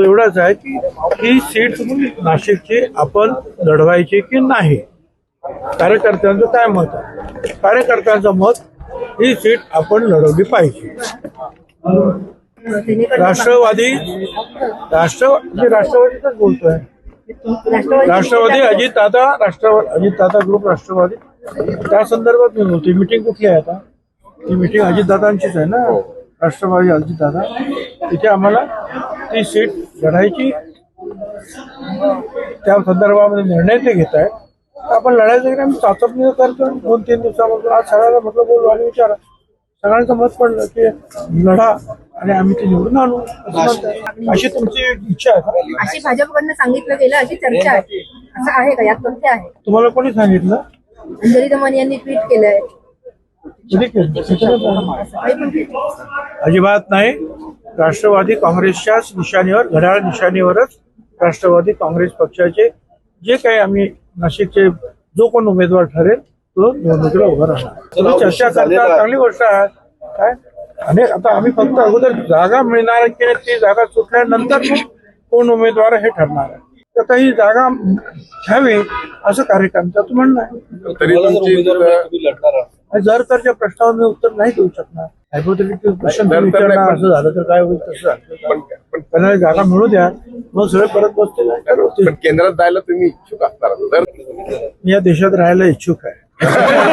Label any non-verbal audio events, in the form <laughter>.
तो एवढाच आहे की ही सीट नाशिकची आपण लढवायची की नाही? कार्यकर्त्यांचं काय मत आहे? कार्यकर्त्यांचं मत ही सीट आपण लढवली पाहिजे. राष्ट्रवादी राष्ट्रवादी राष्ट्रवादीच बोलतोय. राष्ट्रवादी अजित दादा राष्ट्रवादी अजित दादा ग्रुप राष्ट्रवादी. त्या संदर्भात मी बोलतोय. मिटिंग कुठली आहे आता? ती मिटिंग अजितदादांचीच आहे ना? राष्ट्रवादी अजितदादा तिथे आम्हाला ती सीट लढायची. त्या संदर्भामध्ये निर्णय ते घेत आहे आपण लढायचं की आम्ही चाचपणी करतो दोन तीन दिवसामधून आज सगळ्याला म्हटलं बोलू आणि विचारा. सगळ्यांचं मत पडलं की लढा आणि आम्ही ते निवडून आणू. अशी तुमची इच्छा आहे का? अशी भाजपकडनं सांगितलं गेलं अशी चर्चा आहे. असं आहे का? यात तथ्य आहे. तुम्हाला कोणी सांगितलं? अंजली दमन यांनी ट्विट केलंय. कधी केलं. अजिबात नाही. राष्ट्रवादी काँग्रेसच्याच निशाणीवर घड्याळ निशाणीवरच राष्ट्रवादी काँग्रेस पक्षाचे जे काही आम्ही नाशिकचे जो कोण उमेदवार ठरेल तो निवडणुकीला उभा राहणार. तुम्ही चर्चा करता चांगली गोष्ट आहे. काय? आणि आता आम्ही फक्त अगोदर जागा मिळणार की ती जागा सुटल्यानंतर कोण उमेदवार हे ठरणार आहे. तर ही जागा घ्यावी असं कार्यकर्त्याचं म्हणणं आहे. तरी जर तरच्या प्रश्नावर मी उत्तर नाही देऊ शकणार. हायपोथेटिकल क्वेश्चन विचारणार असं झालं तर काय होईल तसं पण जागा मिळू द्या. मग सगळे परत बसतील केंद्रात जायला तुम्ही इच्छुक असणार. तर मी या देशात राहायला इच्छुक आहे. <laughs>